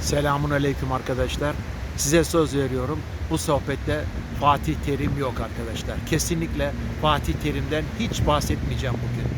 Selamun Aleyküm arkadaşlar. Size söz veriyorum. Bu sohbette Fatih Terim yok arkadaşlar. Kesinlikle Fatih Terim'den hiç bahsetmeyeceğim bugün.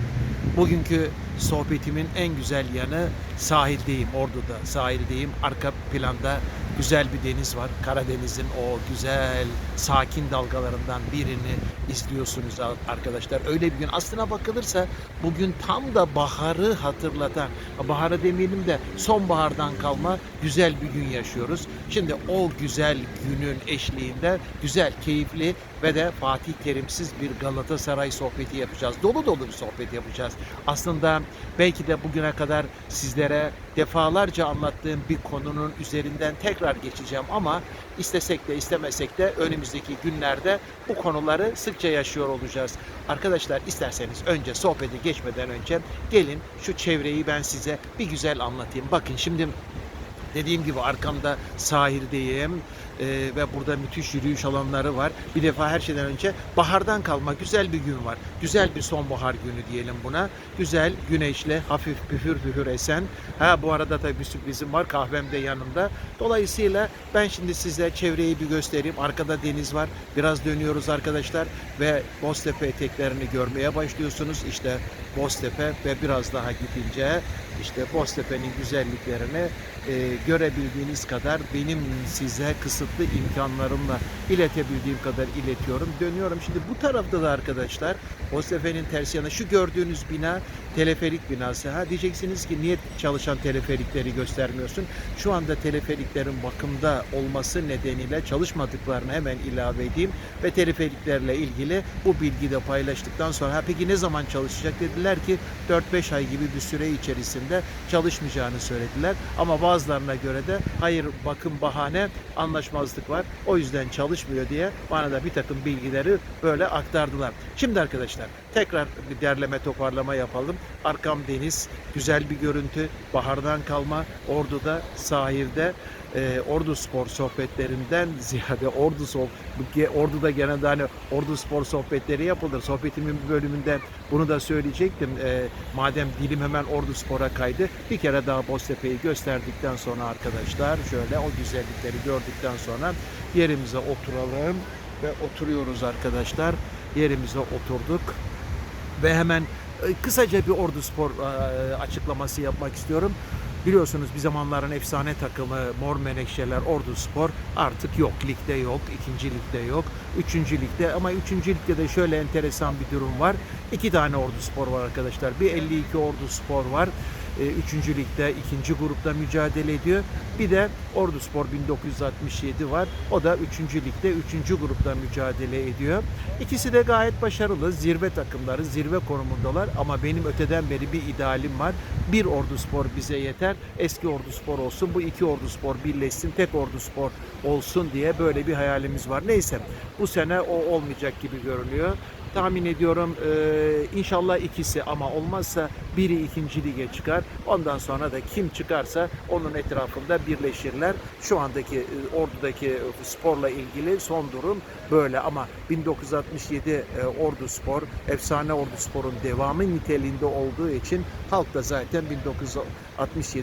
Bugünkü sohbetimin en güzel yanı sahildeyim, Ordu'da sahildeyim. Arka planda güzel bir deniz var. Karadeniz'in o güzel, sakin dalgalarından birini izliyorsunuz arkadaşlar. Öyle bir gün. Aslına bakılırsa bugün tam da baharı hatırlatan, baharı demeyelim de sonbahardan kalma güzel bir gün yaşıyoruz. Şimdi o güzel günün eşliğinde güzel, keyifli ve de Fatih Terimsiz bir Galatasaray sohbeti yapacağız. Dolu dolu bir sohbet yapacağız. Aslında belki de bugüne kadar sizlere defalarca anlattığım bir konunun üzerinden tekrar geçeceğim ama istesek de istemesek de önümüzdeki günlerde bu konuları sıkça yaşıyor olacağız. Arkadaşlar isterseniz önce sohbete geçmeden önce gelin şu çevreyi ben size bir güzel anlatayım. Bakın şimdi Dediğim gibi arkamda sahildeyim Ee, ve burada müthiş yürüyüş alanları var. Bir defa her şeyden önce bahardan kalma güzel bir gün var. Güzel bir sonbahar günü diyelim buna. Güzel, güneşli, hafif püfür püfür esen. Ha bu arada tabii bir sürprizim var. Kahvem de yanımda. Dolayısıyla ben şimdi size çevreyi bir göstereyim. Arkada deniz var. Biraz dönüyoruz arkadaşlar ve Boztepe eteklerini görmeye başlıyorsunuz. İşte Boztepe ve biraz daha gidince işte Boztepe'nin güzelliklerini e, görebildiğiniz kadar benim size kısıtlı imkanlarımla iletebildiğim kadar iletiyorum. Dönüyorum. Şimdi bu tarafta da arkadaşlar Boztepe'nin ters yanı şu gördüğünüz bina teleferik binası. Ha diyeceksiniz ki niye çalışan teleferikleri göstermiyorsun? Şu anda teleferiklerin bakımda olması nedeniyle çalışmadıklarını hemen ilave edeyim ve teleferiklerle ilgili bu bilgiyi de paylaştıktan sonra ha peki ne zaman çalışacak dediler ki 4-5 ay gibi bir süre içerisinde çalışmayacağını söylediler. Ama bazılarına göre de hayır bakım bahane anlaşmazlık var. O yüzden çalışmıyor diye bana da bir takım bilgileri böyle aktardılar. Şimdi arkadaşlar tekrar bir derleme toparlama yapalım. Arkam deniz, güzel bir görüntü, bahardan kalma, Ordu'da, sahilde e, Ordu Spor sohbetlerinden ziyade Ordu Ordu'da genelde hani Ordu Spor sohbetleri yapılır. Sohbetimin bir bölümünde bunu da söyleyecektim. E, madem dilim hemen Ordu Spor'a kaydı. Bir kere daha Boztepe'yi gösterdikten sonra arkadaşlar şöyle o güzellikleri gördükten sonra yerimize oturalım ve oturuyoruz arkadaşlar. Yerimize oturduk ve hemen kısaca bir Ordu Spor e, açıklaması yapmak istiyorum. Biliyorsunuz bir zamanların efsane takımı Mor Menekşeler Ordu Spor artık yok. Ligde yok, ikinci ligde yok, üçüncü ligde ama üçüncü ligde de şöyle enteresan bir durum var. İki tane Ordu Spor var arkadaşlar. Bir 52 Ordu Spor var. E, Üçüncü ligde ikinci grupta mücadele ediyor. Bir de Ordu Spor 1967 var. O da üçüncü ligde üçüncü grupta mücadele ediyor. İkisi de gayet başarılı. Zirve takımları, zirve konumundalar. Ama benim öteden beri bir idealim var. Bir Ordu Spor bize yeter. Eski Ordu Spor olsun. Bu iki Ordu Spor birleşsin. Tek Ordu Spor olsun diye böyle bir hayalimiz var. Neyse bu sene o olmayacak gibi görünüyor tahmin ediyorum e, inşallah ikisi ama olmazsa biri ikinci lige çıkar. Ondan sonra da kim çıkarsa onun etrafında birleşirler. Şu andaki e, ordudaki sporla ilgili son durum böyle ama 1967 e, Ordu Spor, efsane Ordu Spor'un devamı niteliğinde olduğu için halk da zaten 1967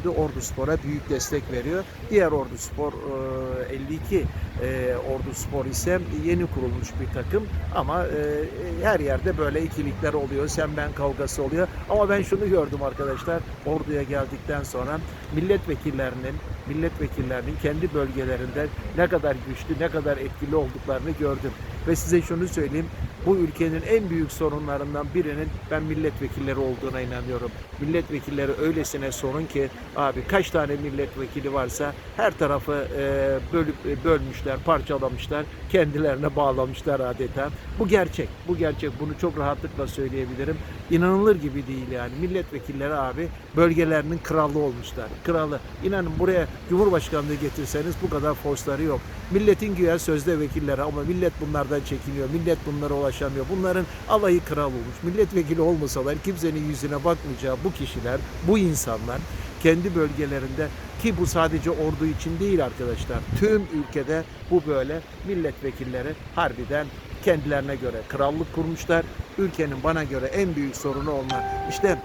Ordu Spor'a büyük destek veriyor. Diğer Ordu Spor e, 52 e, Ordu Spor ise yeni kurulmuş bir takım ama e, her yerde böyle ikilikler oluyor. Sen ben kavgası oluyor. Ama ben şunu gördüm arkadaşlar. Ordu'ya geldikten sonra milletvekillerinin milletvekillerinin kendi bölgelerinde ne kadar güçlü, ne kadar etkili olduklarını gördüm. Ve size şunu söyleyeyim. Bu ülkenin en büyük sorunlarından birinin ben milletvekilleri olduğuna inanıyorum. Milletvekilleri öylesine sorun ki abi kaç tane milletvekili varsa her tarafı e, bölüp e, bölmüşler, parçalamışlar, kendilerine bağlamışlar adeta. Bu gerçek. Bu gerçek. Bunu çok rahatlıkla söyleyebilirim. İnanılır gibi değil yani. Milletvekilleri abi bölgelerinin kralı olmuşlar. Kralı. İnanın buraya Cumhurbaşkanlığı getirseniz bu kadar forsları yok. Milletin güya sözde vekilleri ama millet bunlardan çekiniyor. Millet bunlara ulaşamıyor. Bunların alayı kral olmuş. Milletvekili olmasalar kimsenin yüzüne bakmayacağı bu kişiler, bu insanlar kendi bölgelerinde ki bu sadece ordu için değil arkadaşlar. Tüm ülkede bu böyle milletvekilleri harbiden kendilerine göre krallık kurmuşlar. Ülkenin bana göre en büyük sorunu onlar. İşte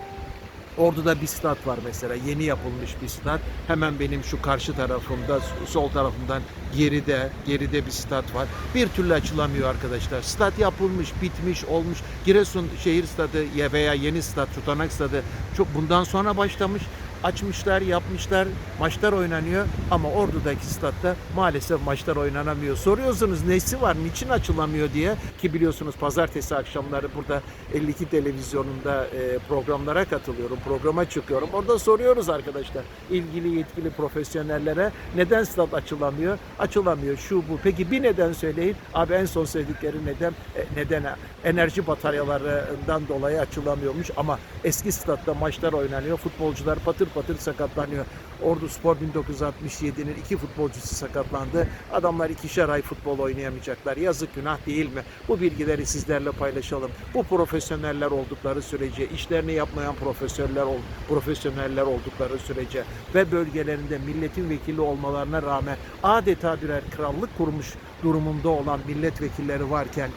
Ordu'da bir stat var mesela yeni yapılmış bir stat. Hemen benim şu karşı tarafımda sol tarafımdan geride geride bir stat var. Bir türlü açılamıyor arkadaşlar. Stat yapılmış, bitmiş, olmuş. Giresun şehir stadı ya veya yeni stat, Tutanak stadı çok bundan sonra başlamış. Açmışlar, yapmışlar, maçlar oynanıyor ama Ordu'daki statta maalesef maçlar oynanamıyor. Soruyorsunuz nesi var, niçin açılamıyor diye ki biliyorsunuz pazartesi akşamları burada 52 televizyonunda e, programlara katılıyorum, programa çıkıyorum. Orada soruyoruz arkadaşlar ilgili yetkili profesyonellere neden stat açılamıyor? Açılamıyor şu bu. Peki bir neden söyleyin. Abi en son söyledikleri neden e, neden enerji bataryalarından dolayı açılamıyormuş ama eski statta maçlar oynanıyor. Futbolcular patır patır sakatlanıyor. Ordu Spor 1967'nin iki futbolcusu sakatlandı. Adamlar ikişer ay futbol oynayamayacaklar. Yazık günah değil mi? Bu bilgileri sizlerle paylaşalım. Bu profesyoneller oldukları sürece, işlerini yapmayan profesyoneller ol, profesyoneller oldukları sürece ve bölgelerinde milletin vekili olmalarına rağmen adeta birer krallık kurmuş durumunda olan milletvekilleri varken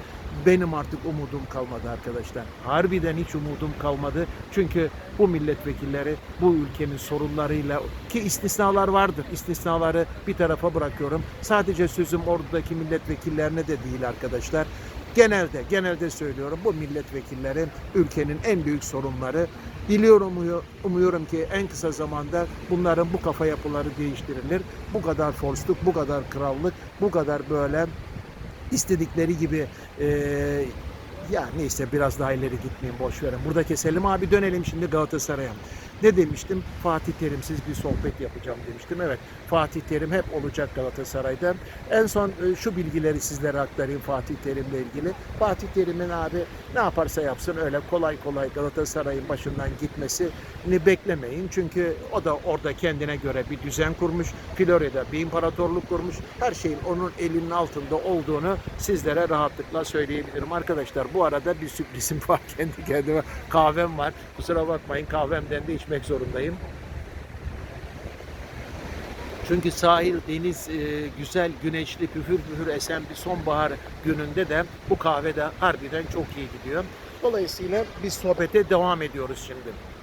benim artık umudum kalmadı arkadaşlar. Harbiden hiç umudum kalmadı. Çünkü bu milletvekilleri bu ülkenin sorunlarıyla ki istisnalar vardır. İstisnaları bir tarafa bırakıyorum. Sadece sözüm oradaki milletvekillerine de değil arkadaşlar. Genelde, genelde söylüyorum bu milletvekilleri ülkenin en büyük sorunları. Diliyorum, umuyor- umuyorum ki en kısa zamanda bunların bu kafa yapıları değiştirilir. Bu kadar forsluk, bu kadar krallık, bu kadar böyle istedikleri gibi e, ya neyse biraz daha ileri gitmeyin boş verin. Burada keselim abi dönelim şimdi Galatasaray'a. Ne demiştim? Fatih Terimsiz bir sohbet yapacağım demiştim. Evet Fatih Terim hep olacak Galatasaray'da. En son e, şu bilgileri sizlere aktarayım Fatih Terim'le ilgili. Fatih Terim'in abi ne yaparsa yapsın öyle kolay kolay Galatasaray'ın başından gitmesini beklemeyin. Çünkü o da orada kendine göre bir düzen kurmuş. Florya'da bir imparatorluk kurmuş. Her şeyin onun elinin altında olduğunu sizlere rahatlıkla söyleyebilirim. Arkadaşlar bu arada bir sürprizim var kendi kendime. Kahvem var. Kusura bakmayın kahvemden de içmek zorundayım. Çünkü sahil, deniz, e, güzel, güneşli, püfür püfür esen bir sonbahar gününde de bu kahve de harbiden çok iyi gidiyor. Dolayısıyla biz sohbete devam ediyoruz şimdi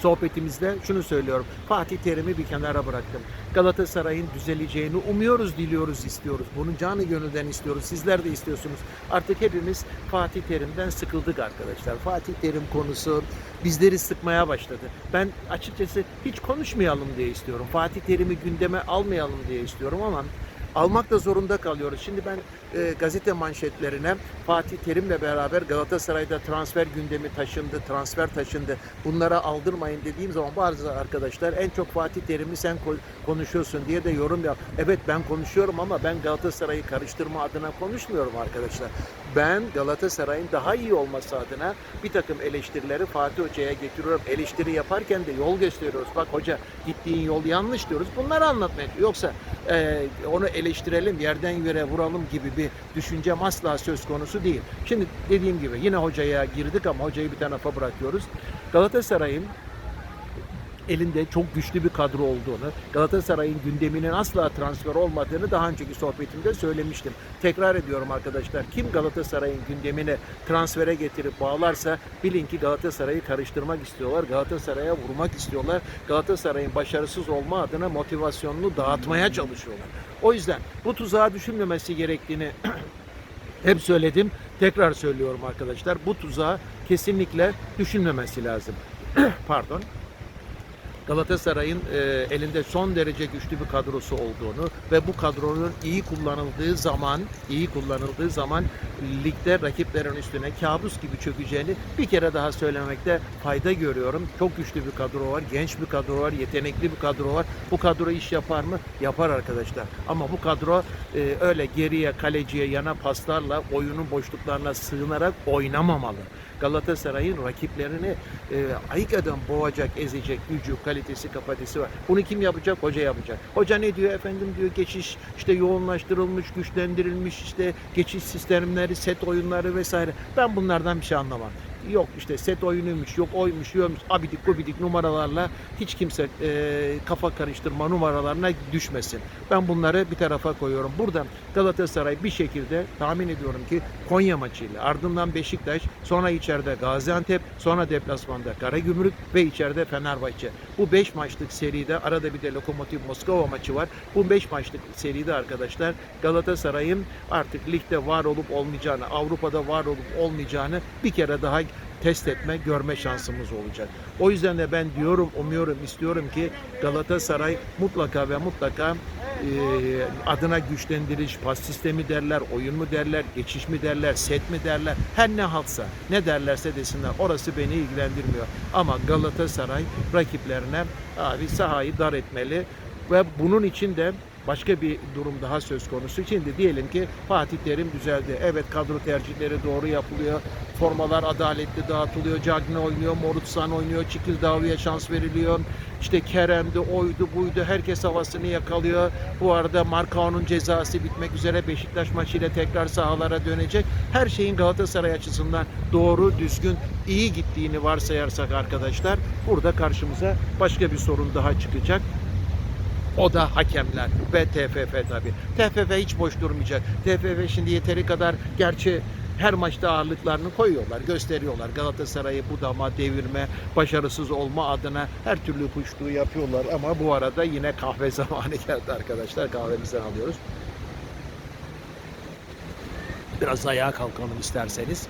sohbetimizde şunu söylüyorum. Fatih Terim'i bir kenara bıraktım. Galatasaray'ın düzeleceğini umuyoruz, diliyoruz, istiyoruz. Bunu canı gönülden istiyoruz. Sizler de istiyorsunuz. Artık hepimiz Fatih Terim'den sıkıldık arkadaşlar. Fatih Terim konusu bizleri sıkmaya başladı. Ben açıkçası hiç konuşmayalım diye istiyorum. Fatih Terim'i gündeme almayalım diye istiyorum ama almak da zorunda kalıyoruz. Şimdi ben e, gazete manşetlerine Fatih Terim'le beraber Galatasaray'da transfer gündemi taşındı, transfer taşındı. Bunlara aldırmayın dediğim zaman bazı arkadaşlar en çok Fatih Terim'i sen ko- konuşuyorsun diye de yorum yap. Evet ben konuşuyorum ama ben Galatasaray'ı karıştırma adına konuşmuyorum arkadaşlar. Ben Galatasaray'ın daha iyi olması adına bir takım eleştirileri Fatih Hoca'ya getiriyorum. Eleştiri yaparken de yol gösteriyoruz. Bak hoca gittiğin yol yanlış diyoruz. Bunları anlatmaya Yoksa e, onu eleştirelim, yerden yere vuralım gibi bir düşüncem asla söz konusu değil. Şimdi dediğim gibi yine hocaya girdik ama hocayı bir tarafa bırakıyoruz. Galatasaray'ın elinde çok güçlü bir kadro olduğunu, Galatasaray'ın gündeminin asla transfer olmadığını daha önceki sohbetimde söylemiştim. Tekrar ediyorum arkadaşlar. Kim Galatasaray'ın gündemini transfere getirip bağlarsa bilin ki Galatasaray'ı karıştırmak istiyorlar. Galatasaray'a vurmak istiyorlar. Galatasaray'ın başarısız olma adına motivasyonunu dağıtmaya çalışıyorlar. O yüzden bu tuzağa düşünmemesi gerektiğini hep söyledim. Tekrar söylüyorum arkadaşlar. Bu tuzağa kesinlikle düşünmemesi lazım. Pardon. Galatasaray'ın e, elinde son derece güçlü bir kadrosu olduğunu ve bu kadronun iyi kullanıldığı zaman, iyi kullanıldığı zaman ligde rakiplerin üstüne kabus gibi çökeceğini bir kere daha söylemekte fayda görüyorum. Çok güçlü bir kadro var, genç bir kadro var, yetenekli bir kadro var. Bu kadro iş yapar mı? Yapar arkadaşlar. Ama bu kadro e, öyle geriye, kaleciye, yana paslarla, oyunun boşluklarına sığınarak oynamamalı. Galatasaray'ın rakiplerini e, ayık eden boğacak, ezecek gücü, kalitesi, kapasitesi var. Bunu kim yapacak? Hoca yapacak. Hoca ne diyor efendim diyor geçiş işte yoğunlaştırılmış, güçlendirilmiş işte geçiş sistemleri, set oyunları vesaire. Ben bunlardan bir şey anlamam. Yok işte set oyunuymuş, yok oymuş, yokmuş, abidik gubidik numaralarla hiç kimse e, kafa karıştırma numaralarına düşmesin. Ben bunları bir tarafa koyuyorum. Buradan Galatasaray bir şekilde tahmin ediyorum ki Konya maçıyla ardından Beşiktaş, sonra içeride Gaziantep, sonra deplasmanda Karagümrük ve içeride Fenerbahçe. Bu 5 maçlık seride arada bir de Lokomotiv Moskova maçı var. Bu 5 maçlık seride arkadaşlar Galatasaray'ın artık ligde var olup olmayacağını, Avrupa'da var olup olmayacağını bir kere daha test etme, görme şansımız olacak. O yüzden de ben diyorum, umuyorum, istiyorum ki Galatasaray mutlaka ve mutlaka e, adına güçlendiriş, pas sistemi derler, oyun mu derler, geçiş mi derler, set mi derler, her ne haltsa, ne derlerse desinler. Orası beni ilgilendirmiyor. Ama Galatasaray rakiplerine abi sahayı dar etmeli ve bunun için de başka bir durum daha söz konusu. Şimdi diyelim ki Fatih Terim düzeldi. Evet kadro tercihleri doğru yapılıyor. Formalar adaletli dağıtılıyor. Cagne oynuyor, Morutsan oynuyor, Çikildağlı'ya şans veriliyor. İşte Kerem'di, oydu, buydu. Herkes havasını yakalıyor. Bu arada Markao'nun cezası bitmek üzere Beşiktaş maçıyla tekrar sahalara dönecek. Her şeyin Galatasaray açısından doğru, düzgün, iyi gittiğini varsayarsak arkadaşlar burada karşımıza başka bir sorun daha çıkacak. O da hakemler ve TFF tabii. TFF hiç boş durmayacak. TFF şimdi yeteri kadar gerçi her maçta ağırlıklarını koyuyorlar, gösteriyorlar. Galatasaray'ı budama, devirme, başarısız olma adına her türlü kuşluğu yapıyorlar. Ama bu arada yine kahve zamanı geldi arkadaşlar. Kahvemizden alıyoruz. Biraz ayağa kalkalım isterseniz.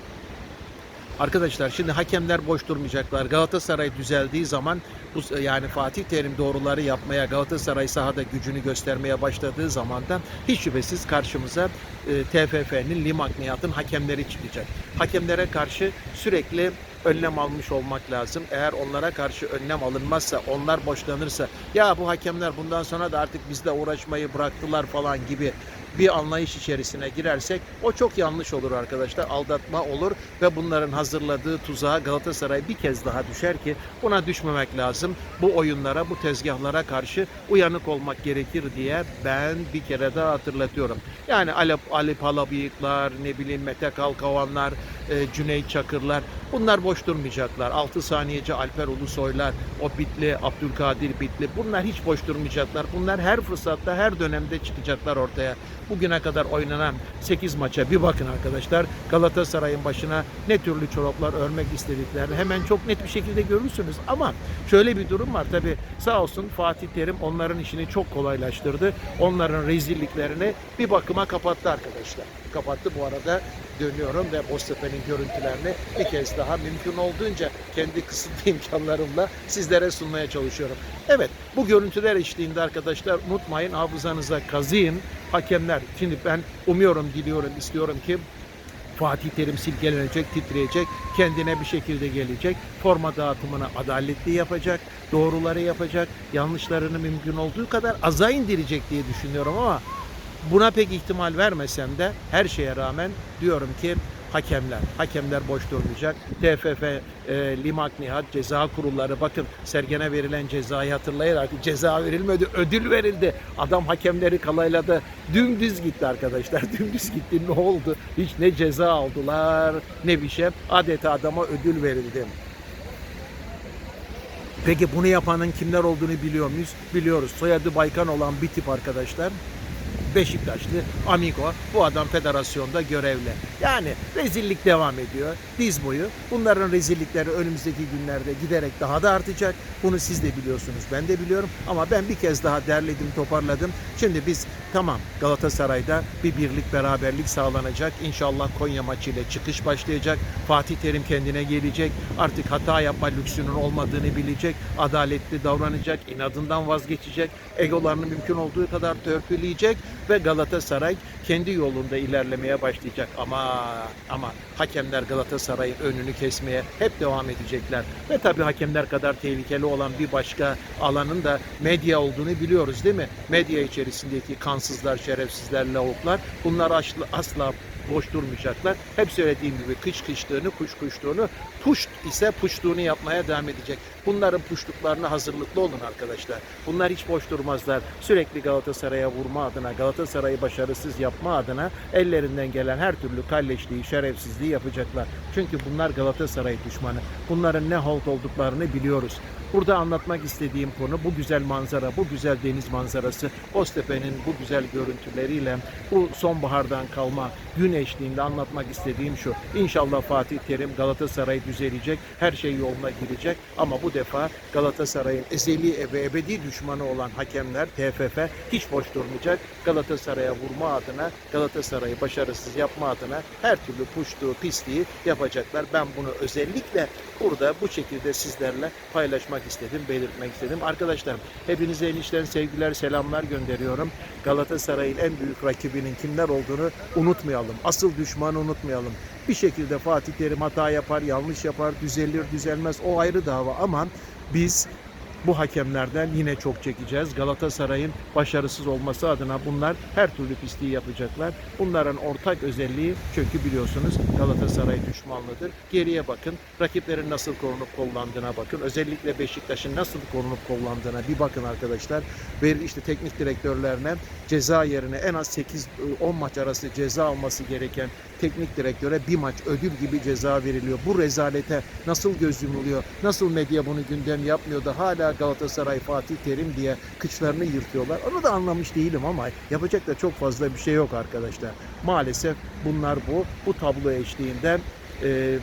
Arkadaşlar şimdi hakemler boş durmayacaklar. Galatasaray düzeldiği zaman bu yani Fatih Terim doğruları yapmaya Galatasaray sahada gücünü göstermeye başladığı zaman da hiç şüphesiz karşımıza e, TFF'nin Limakniyat'ın hakemleri çıkacak. Hakemlere karşı sürekli önlem almış olmak lazım. Eğer onlara karşı önlem alınmazsa, onlar boşlanırsa, ya bu hakemler bundan sonra da artık bizle uğraşmayı bıraktılar falan gibi bir anlayış içerisine girersek o çok yanlış olur arkadaşlar. Aldatma olur ve bunların hazırladığı tuzağa Galatasaray bir kez daha düşer ki buna düşmemek lazım. Bu oyunlara, bu tezgahlara karşı uyanık olmak gerekir diye ben bir kere daha hatırlatıyorum. Yani Ali, Ali Palabıyıklar, ne bileyim Mete Kalkavanlar, e, Cüneyt Çakırlar bunlar boş durmayacaklar. 6 saniyeci Alper Ulusoylar, o Bitli, Abdülkadir Bitli bunlar hiç boş durmayacaklar. Bunlar her fırsatta, her dönemde çıkacaklar ortaya. Bugüne kadar oynanan 8 maça bir bakın arkadaşlar. Galatasaray'ın başına ne türlü çoraplar örmek istediklerini hemen çok net bir şekilde görürsünüz. Ama şöyle bir durum var tabi sağ olsun Fatih Terim onların işini çok kolaylaştırdı. Onların rezilliklerini bir bakıma kapattı arkadaşlar. Kapattı bu arada dönüyorum ve Boztepe'nin görüntülerini bir kez daha mümkün olduğunca kendi kısıtlı imkanlarımla sizlere sunmaya çalışıyorum. Evet bu görüntüler eşliğinde arkadaşlar unutmayın hafızanıza kazıyın. Hakemler şimdi ben umuyorum, diliyorum, istiyorum ki Fatih Terim silkelenecek, titreyecek, kendine bir şekilde gelecek, forma dağıtımını adaletli yapacak, doğruları yapacak, yanlışlarını mümkün olduğu kadar aza indirecek diye düşünüyorum ama buna pek ihtimal vermesem de her şeye rağmen diyorum ki hakemler. Hakemler boş durmayacak. TFF, e, Limak Nihat, ceza kurulları bakın Sergen'e verilen cezayı hatırlayın artık ceza verilmedi ödül verildi. Adam hakemleri kalayladı. Dümdüz gitti arkadaşlar. Dümdüz gitti. Ne oldu? Hiç ne ceza aldılar ne bir şey. Adeta adama ödül verildi. Peki bunu yapanın kimler olduğunu biliyor muyuz? Biliyoruz. Soyadı Baykan olan bir tip arkadaşlar. Beşiktaşlı Amigo bu adam federasyonda görevli. Yani rezillik devam ediyor diz boyu. Bunların rezillikleri önümüzdeki günlerde giderek daha da artacak. Bunu siz de biliyorsunuz ben de biliyorum ama ben bir kez daha derledim toparladım. Şimdi biz tamam Galatasaray'da bir birlik beraberlik sağlanacak. İnşallah Konya maçıyla çıkış başlayacak. Fatih Terim kendine gelecek. Artık hata yapma lüksünün olmadığını bilecek. Adaletli davranacak. inadından vazgeçecek. Egolarını mümkün olduğu kadar törpüleyecek ve Galatasaray kendi yolunda ilerlemeye başlayacak. Ama ama hakemler Galatasaray'ın önünü kesmeye hep devam edecekler. Ve tabii hakemler kadar tehlikeli olan bir başka alanın da medya olduğunu biliyoruz değil mi? Medya içerisindeki kansızlar, şerefsizler, lavuklar bunlar asla, asla boş durmayacaklar. Hep söylediğim gibi kış kışlığını, kuş kuşluğunu, puşt ise puştuğunu yapmaya devam edecek. Bunların puştuklarına hazırlıklı olun arkadaşlar. Bunlar hiç boş durmazlar. Sürekli Galatasaray'a vurma adına, Galatasaray'ı başarısız yapma adına ellerinden gelen her türlü kalleşliği, şerefsizliği yapacaklar. Çünkü bunlar Galatasaray düşmanı. Bunların ne halt olduklarını biliyoruz. Burada anlatmak istediğim konu bu güzel manzara, bu güzel deniz manzarası, Boztepe'nin bu güzel görüntüleriyle bu sonbahardan kalma gün eşliğinde anlatmak istediğim şu. İnşallah Fatih Terim Galatasaray düzelecek, her şey yoluna girecek ama bu defa Galatasaray'ın ezeli ve ebedi düşmanı olan hakemler TFF hiç boş durmayacak. Galatasaray'a vurma adına, Galatasaray'ı başarısız yapma adına her türlü puştuğu, pisliği yapacaklar. Ben bunu özellikle burada bu şekilde sizlerle paylaşmak istedim, belirtmek istedim. Arkadaşlar hepinize enişten sevgiler, selamlar gönderiyorum. Galatasaray'ın en büyük rakibinin kimler olduğunu unutmayalım. Asıl düşmanı unutmayalım. Bir şekilde Fatih Terim hata yapar, yanlış yapar, düzelir, düzelmez o ayrı dava ama biz bu hakemlerden yine çok çekeceğiz. Galatasaray'ın başarısız olması adına bunlar her türlü pisliği yapacaklar. Bunların ortak özelliği çünkü biliyorsunuz Galatasaray düşmanlıdır. Geriye bakın. Rakiplerin nasıl korunup kollandığına bakın. Özellikle Beşiktaş'ın nasıl korunup kollandığına bir bakın arkadaşlar. Ve işte teknik direktörlerine ceza yerine en az 8-10 maç arası ceza alması gereken teknik direktöre bir maç ödül gibi ceza veriliyor. Bu rezalete nasıl göz yumuluyor? Nasıl medya bunu gündem yapmıyor da hala Galatasaray Fatih Terim diye kıçlarını yırtıyorlar. Onu da anlamış değilim ama yapacak da çok fazla bir şey yok arkadaşlar. Maalesef bunlar bu. Bu tablo eşliğinde e,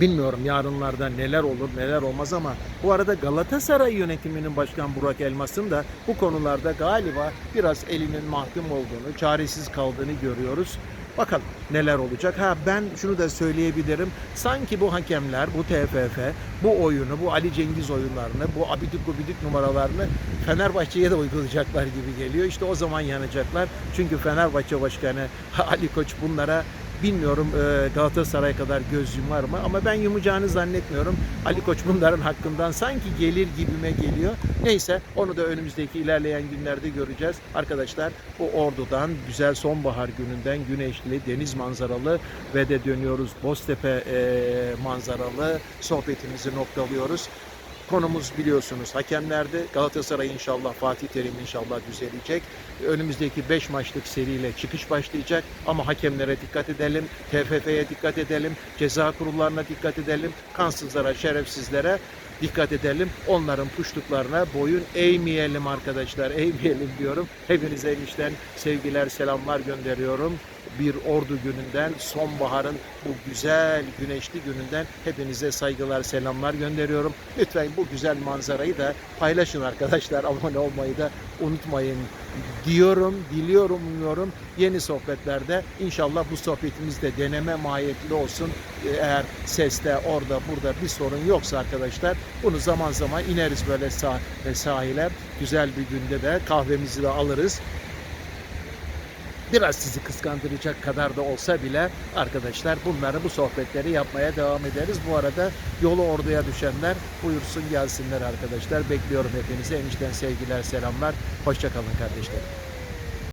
Bilmiyorum yarınlarda neler olur neler olmaz ama bu arada Galatasaray yönetiminin başkan Burak Elmas'ın da bu konularda galiba biraz elinin mahkum olduğunu, çaresiz kaldığını görüyoruz. Bakalım neler olacak. Ha ben şunu da söyleyebilirim. Sanki bu hakemler, bu TFF, bu oyunu, bu Ali Cengiz oyunlarını, bu abidik gubidik numaralarını Fenerbahçe'ye de uygulayacaklar gibi geliyor. İşte o zaman yanacaklar. Çünkü Fenerbahçe Başkanı Ali Koç bunlara Bilmiyorum e, Galatasaray kadar göz yumar mı ama ben yumacağını zannetmiyorum. Ali Koç bunların hakkından sanki gelir gibime geliyor. Neyse onu da önümüzdeki ilerleyen günlerde göreceğiz. Arkadaşlar bu Ordu'dan güzel sonbahar gününden güneşli, deniz manzaralı ve de dönüyoruz Boztepe e, manzaralı sohbetimizi noktalıyoruz. Konumuz biliyorsunuz hakemlerde. Galatasaray inşallah Fatih Terim inşallah düzelecek. Önümüzdeki 5 maçlık seriyle çıkış başlayacak. Ama hakemlere dikkat edelim. TFF'ye dikkat edelim. Ceza kurullarına dikkat edelim. Kansızlara, şerefsizlere dikkat edelim. Onların puştuklarına boyun eğmeyelim arkadaşlar. Eğmeyelim diyorum. Hepinize enişten sevgiler, selamlar gönderiyorum. Bir ordu gününden, sonbaharın bu güzel güneşli gününden hepinize saygılar, selamlar gönderiyorum. Lütfen bu güzel manzarayı da paylaşın arkadaşlar. Abone olmayı da unutmayın diyorum, diliyorum, umuyorum. Yeni sohbetlerde inşallah bu sohbetimiz de deneme mahiyetli olsun. Eğer seste orada burada bir sorun yoksa arkadaşlar bunu zaman zaman ineriz böyle sah- sahile. Güzel bir günde de kahvemizi de alırız biraz sizi kıskandıracak kadar da olsa bile arkadaşlar bunları bu sohbetleri yapmaya devam ederiz. Bu arada yolu orduya düşenler buyursun gelsinler arkadaşlar. Bekliyorum hepinizi. Enişten sevgiler, selamlar. Hoşçakalın kardeşlerim.